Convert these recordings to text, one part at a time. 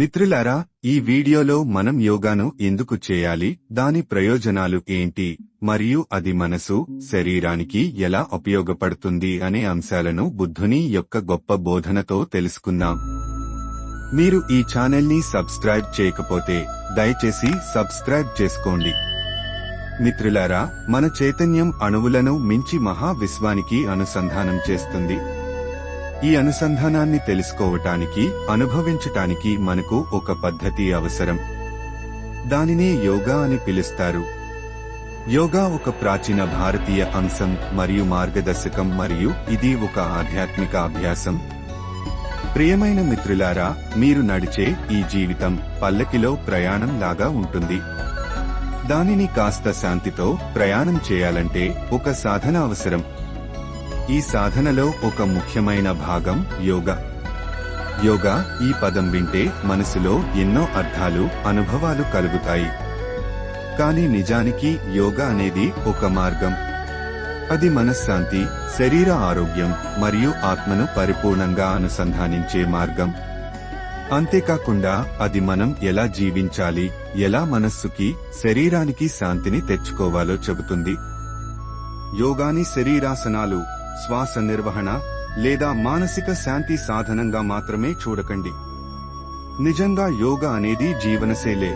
మిత్రులారా ఈ వీడియోలో మనం యోగాను ఎందుకు చేయాలి దాని ప్రయోజనాలు ఏంటి మరియు అది మనసు శరీరానికి ఎలా ఉపయోగపడుతుంది అనే అంశాలను బుద్ధుని యొక్క గొప్ప బోధనతో తెలుసుకుందాం. మీరు ఈ ఛానల్ని సబ్స్క్రైబ్ చేయకపోతే దయచేసి సబ్స్క్రైబ్ చేసుకోండి. మిత్రులారా మన చైతన్యం అణువులను మించి మహావిశ్వానికి అనుసంధానం చేస్తుంది. ఈ అనుసంధానాన్ని తెలుసుకోవటానికి అనుభవించటానికి మనకు ఒక పద్ధతి అవసరం. దానినే యోగా అని పిలుస్తారు. యోగా ఒక ప్రాచీన భారతీయ అంశం మరియు మార్గదర్శకం మరియు ఇది ఒక ఆధ్యాత్మిక అభ్యాసం. ప్రియమైన మిత్రులారా మీరు నడిచే ఈ జీవితం పల్లకిలో ప్రయాణం లాగా ఉంటుంది. దానిని కాస్త శాంతితో ప్రయాణం చేయాలంటే ఒక సాధన అవసరం. ఈ సాధనలో ఒక ముఖ్యమైన భాగం యోగా. యోగా ఈ పదం వింటే మనసులో ఎన్నో అర్థాలు అనుభవాలు కలుగుతాయి. కానీ నిజానికి యోగా అనేది ఒక మార్గం. అది మనశ్శాంతి శరీర ఆరోగ్యం మరియు ఆత్మను పరిపూర్ణంగా అనుసంధానించే మార్గం. అంతేకాకుండా అది మనం ఎలా జీవించాలి ఎలా మనస్సుకి శరీరానికి శాంతిని తెచ్చుకోవాలో చెబుతుంది. యోగాని శరీరాసనాలు శ్వాస నిర్వహణ లేదా మానసిక శాంతి సాధనంగా మాత్రమే చూడకండి. నిజంగా యోగా అనేది జీవనశైలే.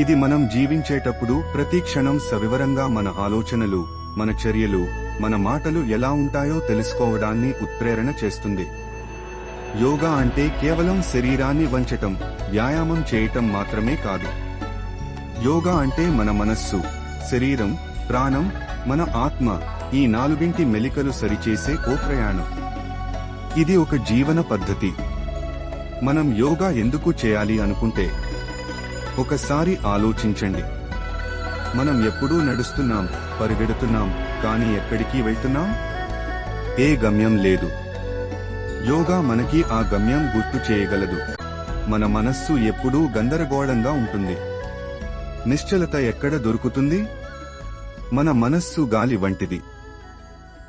ఇది మనం జీవించేటప్పుడు ప్రతి క్షణం సవివరంగా మన ఆలోచనలు మన చర్యలు మన మాటలు ఎలా ఉంటాయో తెలుసుకోవడాన్ని ఉత్ప్రేరణ చేస్తుంది. యోగా అంటే కేవలం శరీరాన్ని వంచటం వ్యాయామం చేయటం మాత్రమే కాదు. యోగా అంటే మన మనస్సు శరీరం ప్రాణం మన ఆత్మ ఈ నాలుగింటి మెలికలు సరిచేసే ఓ ప్రయాణం. ఇది ఒక జీవన పద్ధతి. మనం యోగా ఎందుకు చేయాలి అనుకుంటే ఒకసారి ఆలోచించండి. మనం ఎప్పుడూ నడుస్తున్నాం పరిగెడుతున్నాం కానీ ఎక్కడికి వెళ్తున్నాం? ఏ గమ్యం లేదు. యోగా మనకి ఆ గమ్యం గుర్తు చేయగలదు. మన మనస్సు ఎప్పుడూ గందరగోళంగా ఉంటుంది. నిశ్చలత ఎక్కడ దొరుకుతుంది? మన మనస్సు గాలి వంటిది.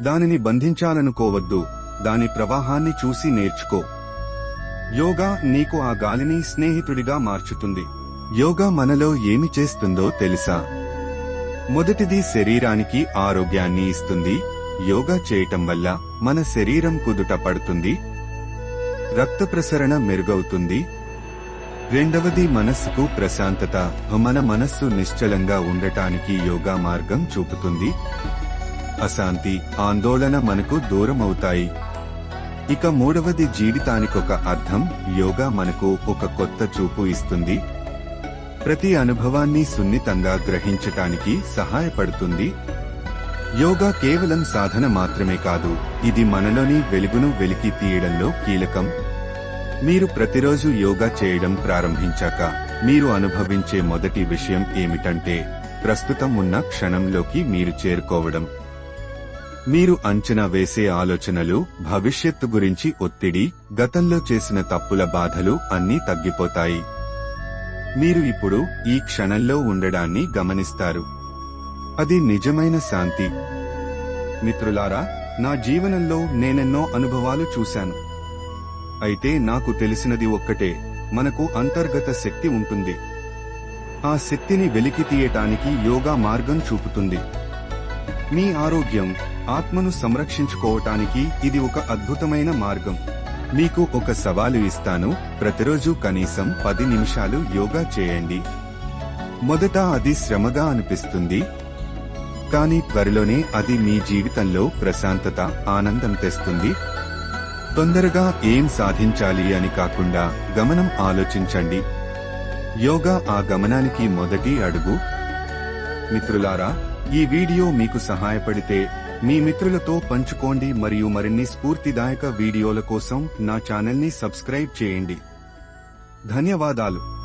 దానిని బంధించాలనుకోవద్దు. దాని ప్రవాహాన్ని చూసి నేర్చుకో. యోగా నీకు ఆ గాలిని స్నేహితుడిగా మార్చుతుంది. యోగా మనలో ఏమి చేస్తుందో తెలుసా? మొదటిది శరీరానికి ఆరోగ్యాన్ని ఇస్తుంది. యోగా చేయటం వల్ల మన శరీరం కుదుట పడుతుంది. రక్త ప్రసరణ మెరుగవుతుంది. రెండవది మనస్సుకు ప్రశాంతత. మన మనస్సు నిశ్చలంగా ఉండటానికి యోగా మార్గం చూపుతుంది. అశాంతి ఆందోళన మనకు దూరమవుతాయి. ఇక మూడవది జీవితానికొక అర్థం యోగా మనకు ఒక కొత్త చూపు ఇస్తుంది. ప్రతి అనుభవాన్ని సున్నితంగా గ్రహించటానికి సహాయపడుతుంది. యోగా కేవలం సాధన మాత్రమే కాదు ఇది మనలోని వెలుగును వెలికి తీయడంలో కీలకం. మీరు ప్రతిరోజు యోగా చేయడం ప్రారంభించాక మీరు అనుభవించే మొదటి విషయం ఏమిటంటే ప్రస్తుతం ఉన్న క్షణంలోకి మీరు చేరుకోవడం. మీరు అంచనా వేసే ఆలోచనలు భవిష్యత్తు గురించి ఒత్తిడి గతంలో చేసిన తప్పుల బాధలు అన్నీ తగ్గిపోతాయి. మీరు ఇప్పుడు ఈ క్షణంలో ఉండడాన్ని గమనిస్తారు. అది నిజమైన శాంతి. మిత్రులారా నా జీవనంలో నేనెన్నో అనుభవాలు చూశాను. అయితే నాకు తెలిసినది ఒక్కటే మనకు అంతర్గత శక్తి ఉంటుంది. ఆ శక్తిని వెలికి తీయటానికి యోగా మార్గం చూపుతుంది. మీ ఆరోగ్యం ఆత్మను సంరక్షించుకోవటానికి ఇది ఒక అద్భుతమైన మార్గం. మీకు ఒక సవాలు ఇస్తాను. ప్రతిరోజు కనీసం పది నిమిషాలు యోగా చేయండి. మొదట అది శ్రమగా అనిపిస్తుంది. కానీ త్వరలోనే అది మీ జీవితంలో ప్రశాంతత ఆనందం తెస్తుంది. తొందరగా ఏం సాధించాలి అని కాకుండా గమనం ఆలోచించండి. యోగా ఆ గమనానికి మొదటి అడుగు. మిత్రులారా ఈ వీడియో మీకు సహాయపడితే మీ మిత్రులతో పంచుకోండి మరియు మరిన్ని స్ఫూర్తిదాయక వీడియోల కోసం నా ఛానల్ని సబ్స్క్రైబ్ చేయండి. ధన్యవాదాలు.